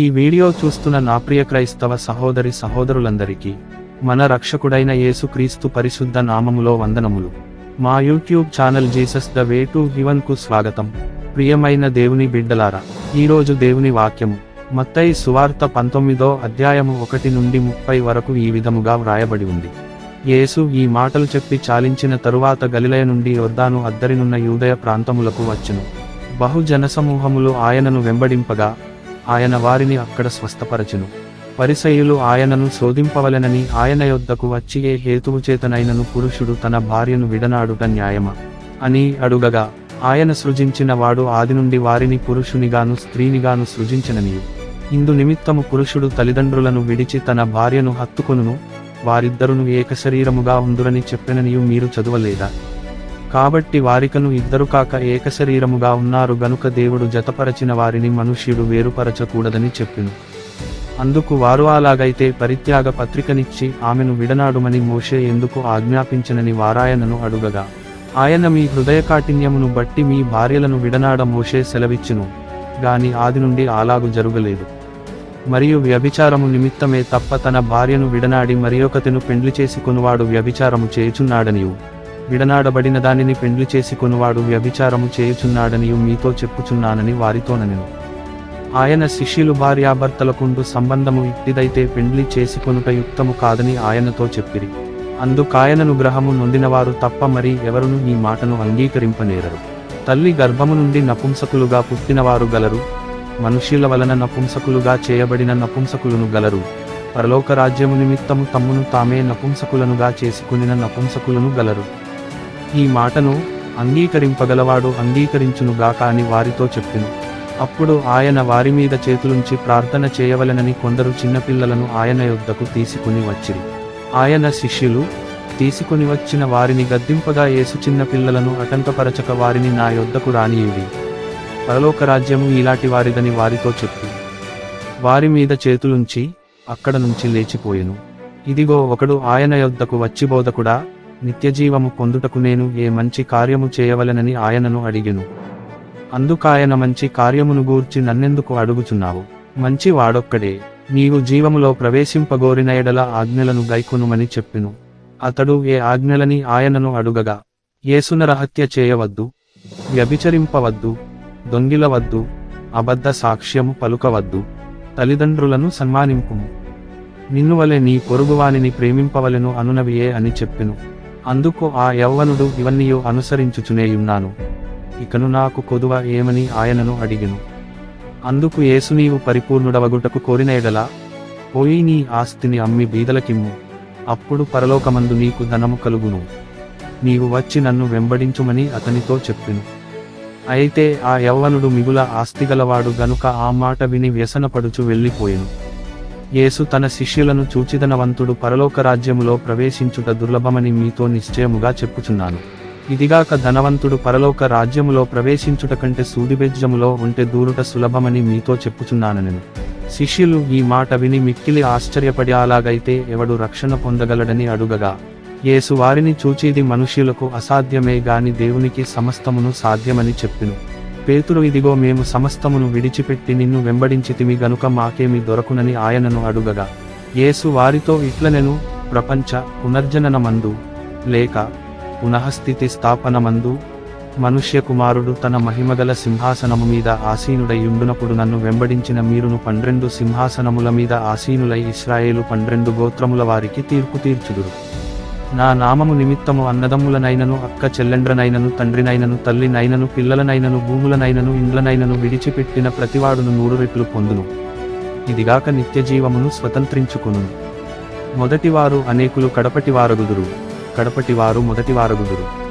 ఈ వీడియో చూస్తున్న నా ప్రియ క్రైస్తవ సహోదరి సహోదరులందరికీ మన రక్షకుడైన యేసుక్రీస్తు పరిశుద్ధ నామములో వందనములు. మా YouTube channel Jesus the way to హివన్కు స్వాగతం. ప్రియమైన దేవుని బిడ్డలారా ఈరోజు దేవుని వాక్యము మత్తయి సువార్త పంతొమ్మిదో అధ్యాయము ఒకటి నుండి ముప్పై వరకు ఈ విధముగా వ్రాయబడి ఉంది. యేసు ఈ మాటలు చెప్పి చాలించిన తరువాత గలిలయ నుండి యొర్దాను అద్దరినున్న యూదయ ప్రాంతములకు వచ్చును. బహుజన సమూహములు ఆయనను వెంబడింపగా ఆయన వారిని అక్కడ స్వస్థపరచును. పరిసయులు ఆయనను శోధింపవలెనని ఆయన యొద్దకు వచ్చి ఏ హేతువు చేతనైనను పురుషుడు తన భార్యను విడనాడుట న్యాయమా? అని అడుగగా ఆయన సృజించిన వాడు ఆది నుండి వారిని పురుషునిగాను స్త్రీనిగాను సృజించననియు. ఇందు నిమిత్తము పురుషుడు తల్లిదండ్రులను విడిచి తన భార్యను హత్తుకొనును వారిద్దరును ఏకశరీరముగా ఉందురని చెప్పెననియు మీరు చదువలేదా? కాబట్టి వారికను ఇద్దరు కాక ఏకశరీరముగా ఉన్నారు గనుక దేవుడు జతపరచిన వారిని మనుష్యుడు వేరుపరచకూడదని చెప్పిను. అందుకు వారు అలాగైతే పరిత్యాగ పత్రికనిచ్చి ఆమెను విడనాడుమని మోషే ఎందుకు ఆజ్ఞాపించనని వారాయనను అడుగగా. ఆయన మీ హృదయకాఠిన్యమును బట్టి మీ భార్యలను విడనాడ మోషే సెలవిచ్చును. గాని ఆది నుండి అలాగు జరుగలేదు. మరియు వ్యభిచారము నిమిత్తమే తప్ప తన భార్యను విడనాడి మరియొకతెను పెండ్లి చేసి కొనువాడు వ్యభిచారము చేయుచున్నాడనియు. విడనాడబడిన దానిని పెండ్లి చేసి కొనువాడు వ్యభిచారము చేయుచున్నాడనియు మీతో చెప్పుచున్నానని వారితోననెను. ఆయన శిష్యులు భార్యాభర్తలకుండు సంబంధము ఇట్టిదైతే పెండ్లి చేసుకొనుట యుక్తము కాదని ఆయనతో చెప్పిరి. అందుకాయనను గ్రహము నొందినవారు తప్ప మరి ఎవరును ఈ మాటను అంగీకరింపనేరరు. తల్లి గర్భము నుండి నపుంసకులుగా పుట్టినవారు గలరు మనుష్యుల వలన నపుంసకులుగా చేయబడిన నపుంసకులను గలరు పరలోక రాజ్యము నిమిత్తము తమ్మును తామే నపుంసకులనుగా చేసుకునిన నపుంసకులను గలరు. ఈ మాటను అంగీకరింపగలవాడు అంగీకరించునుగాక అని వారితో చెప్పెను. అప్పుడు ఆయన వారి మీద చేతులుంచి ప్రార్థన చేయవలెనని కొందరు చిన్నపిల్లలను ఆయన యొద్దకు తీసుకుని వచ్చిరి. ఆయన శిష్యులు తీసుకుని వచ్చిన వారిని గద్దింపగా యేసు చిన్న పిల్లలను అటంకపరచక వారిని నా యొద్దకు రానియుడి. పరలోక రాజ్యము ఇలాంటి వారిదని వారితో చెప్పి. వారి మీద చేతులుంచి అక్కడ నుంచి లేచిపోయెను. ఇదిగో ఒకడు ఆయన యొద్దకు వచ్చి బోధకుడా నిత్యజీవము పొందుటకు నేను ఏ మంచి కార్యము చేయవలెనని ఆయనను అడిగెను. అందుకాయన మంచి కార్యమును గూర్చి నన్నెందుకు అడుగుచున్నావు? మంచి వాడొక్కడే. నీవు జీవములో ప్రవేశింపగోరిన ఎడల ఆజ్ఞలను గైకొనుమని చెప్పెను. అతడు ఏ ఆజ్ఞలని ఆయనను అడుగగా? యేసునరహత్య చేయవద్దు. వ్యభిచరింపవద్దు. దొంగిలవద్దు. అబద్ధ సాక్ష్యము పలుకవద్దు. తల్లిదండ్రులను సన్మానింపుము. నిన్నువలే నీ పొరుగువానిని ప్రేమింపవలెను అనునవియే అని చెప్పెను. అందుకు ఆ యవ్వనుడు ఇవన్నీయో అనుసరించుచునేయున్నాను. ఇకను నాకు కొదువ ఏమని ఆయనను అడిగెను. అందుకు యేసు నీవు పరిపూర్ణుడవగుటకు కోరిన ఎడలా పోయి నీ ఆస్తిని అమ్మి బీదలకిమ్ము. అప్పుడు పరలోకమందు నీకు ధనము కలుగును. నీవు వచ్చి నన్ను వెంబడించుమని అతనితో చెప్పెను. అయితే ఆ యవ్వనుడు మిగుల ఆస్తిగలవాడు గనుక ఆ మాట విని వ్యసనపడుచు వెళ్ళిపోయెను. యేసు తన శిష్యులను చూచిదనవంతుడు పరలోక రాజ్యములో ప్రవేశించుట దుర్లభమని మీతో నిశ్చయముగా చెప్పుచున్నాను. ఇదిగాక ధనవంతుడు పరలోక రాజ్యములో ప్రవేశించుట కంటే సూదిబెజ్జములో ఉంటే దూరుట సులభమని మీతో చెప్పుచున్నానను. శిష్యులు ఈ మాట విని మిక్కిలి ఆశ్చర్యపడి అలాగైతే ఎవడు రక్షణ పొందగలడని అడుగగా యేసు వారిని చూచిది మనుష్యులకు అసాధ్యమే గాని దేవునికి సమస్తమును సాధ్యమని చెప్పిను. పేతురు ఇదిగో మేము సమస్తమును విడిచిపెట్టి నిన్ను వెంబడించితిమి గనుక మాకేమి దొరకునని ఆయనను అడుగగా. యేసు వారితో ఇట్లనెను ప్రపంచ పునర్జననమందు లేక పునఃస్థితి స్థాపనమందు మనుష్య కుమారుడు తన మహిమగల సింహాసనము మీద ఆసీనుడైయుండునప్పుడు నన్ను వెంబడించిన మీరును పన్నెండు సింహాసనముల మీద ఆసీనులై ఇస్రాయేలు పన్నెండు గోత్రముల వారికి తీర్పు తీర్చుదురు. నా నామము నిమిత్తము అన్నదమ్ములనైనను అక్క చెల్లెండ్రనైనను తండ్రినైనను తల్లినైనను పిల్లలనైనను భూములనైనను ఇండ్లనైనను విడిచిపెట్టిన ప్రతివాడును నూరు రెట్లు పొందును. ఇదిగాక నిత్యజీవమును స్వతంత్రించుకును. మొదటివారు అనేకులు కడపటివారగుదురు. కడపటివారు మొదటివారగుదురు.